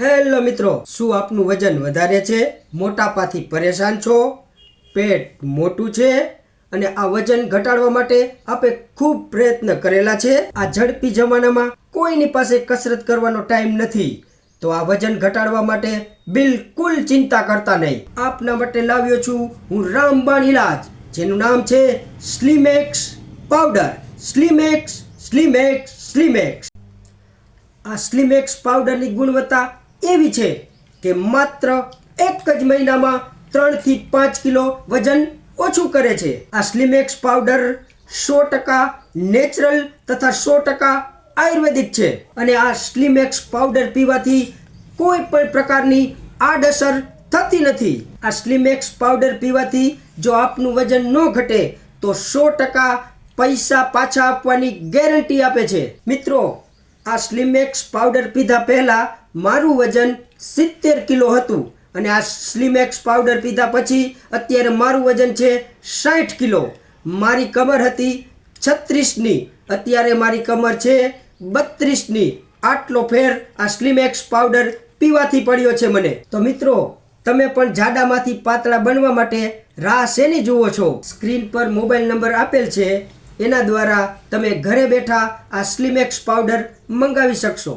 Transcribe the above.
Hello મિત્રો, શું આપનું વજન વધારે છે? મોટાપાથી પરેશાન છો? પેટ મોટું છે? અને આ વજન ઘટાડવા માટે આપણે ખૂબ પ્રયત્ન કરેલા છે? આ ઝડપી જમાનામાં કોઈની પાસે કસરત કરવાનો ટાઈમ નથી. તો આ વજન ઘટાડવા માટે બિલકુલ ચિંતા કરતા નહીં. આપના માટે લાવ્યો છું હું રામબાણ ઇલાજ જેનું નામ છે સ્લીમેક્સ પાવડર. સ્લીમેક્સ સ્લીમેક્સ સ્લીમેક્સ. આ સ્લીમેક્સ પાવડરની ગુણવત્તા એવી છે કે માત્ર એક જ મહિનામાં ત્રણથી પાંચ કિલો વજન ઓછું કરે છે. આ સ્લીમેક્સ પાવડર સો ટકા નેચરલ તથા સો ટકા આયુર્વેદિક છે અને આ સ્લીમેક્સ પાવડર પીવાથી કોઈ પણ પ્રકારની આડઅસર થતી નથી. આ સ્લીમેક્સ પાવડર પીવાથી જો આપનું વજન ન ઘટે, તો સો ટકા પૈસા પાછા આપવાની ગેરંટી આપે છે. મિત્રો આ સ્લીમેક્સ પાવડર પીધા પહેલાં મારું વજન સિત્તેર કિલો હતું. અને આ સ્લીમેક્સ પાવડર પીધા પછી અત્યારે મારું વજન છે સાઠ કિલો. મારી કમર હતી છત્રીસની. અત્યારે મારી કમર છે બત્રીસની. આટલો ફેર આ સ્લીમેક્સ પાવડર પીવાથી પડ્યો છે મને. તો મિત્રો, તમે પણ જાડામાંથી પાતળા બનવા માટે રાહ શેની જુઓ છો? સ્ક્રીન પર મોબાઈલ નંબર આપેલ છે એના દ્વારા તમે ઘરે બેઠા આ સ્લીમેક્સ પાવડર મંગાવી શકશો.